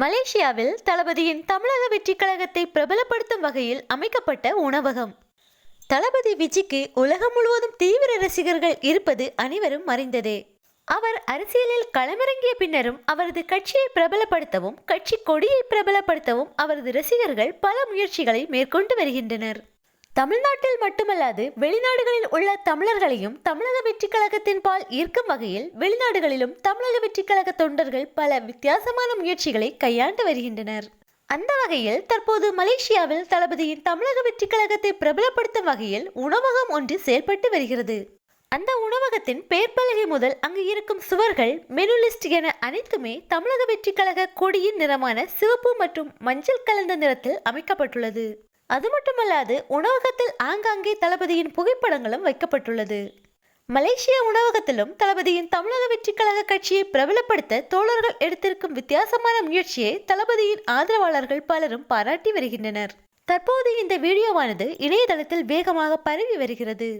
மலேசியாவில் தளபதியின் தமிழக வெற்றிக் கழகத்தை பிரபலப்படுத்தும் வகையில் அமைக்கப்பட்ட உணவகம். தளபதி விஜிக்கு உலகம் முழுவதும் தீவிர ரசிகர்கள் இருப்பது அனைவரும் அறிந்ததே. அவர் அரசியலில் களமிறங்கிய பின்னரும் அவரது கட்சியை பிரபலப்படுத்தவும் கட்சி கொடியை பிரபலப்படுத்தவும் அவரது ரசிகர்கள் பல முயற்சிகளை மேற்கொண்டு வருகின்றனர். தமிழ்நாட்டில் மட்டுமல்லாது வெளிநாடுகளில் உள்ள தமிழர்களையும் தமிழக வெற்றிக் கழகத்தின் பால் ஈர்க்கும் வகையில் வெளிநாடுகளிலும் தமிழக வெற்றிக் கழக தொண்டர்கள் பல வித்தியாசமான முயற்சிகளை கையாண்டு வருகின்றனர். அந்த வகையில் தற்போது மலேசியாவில் தளபதியின் தமிழக வெற்றிக் கழகத்தை பிரபலப்படுத்தும் வகையில் உணவகம் ஒன்று செயல்பட்டு வருகிறது. அந்த உணவகத்தின் பெயர்பலகை முதல் அங்கு இருக்கும் சுவர்கள் மெனு லிஸ்ட் என அனைத்துமே தமிழக வெற்றிக் கழக கொடியின் நிறமான சிவப்பு மற்றும் மஞ்சள் கலந்த நிறத்தில் அமைக்கப்பட்டுள்ளது. அது மட்டுமல்லாது உணவகத்தில் ஆங்காங்கே தளபதியின் புகைப்படங்களும் வைக்கப்பட்டுள்ளது. மலேசிய உணவகத்திலும் தளபதியின் தமிழக வெற்றிக் கழக கட்சியை பிரபலப்படுத்த தோழர்கள் எடுத்திருக்கும் வித்தியாசமான முயற்சியை தளபதியின் ஆதரவாளர்கள் பலரும் பாராட்டி வருகின்றனர். தற்போது இந்த வீடியோவானது இணையதளத்தில் வேகமாக பரவி வருகிறது.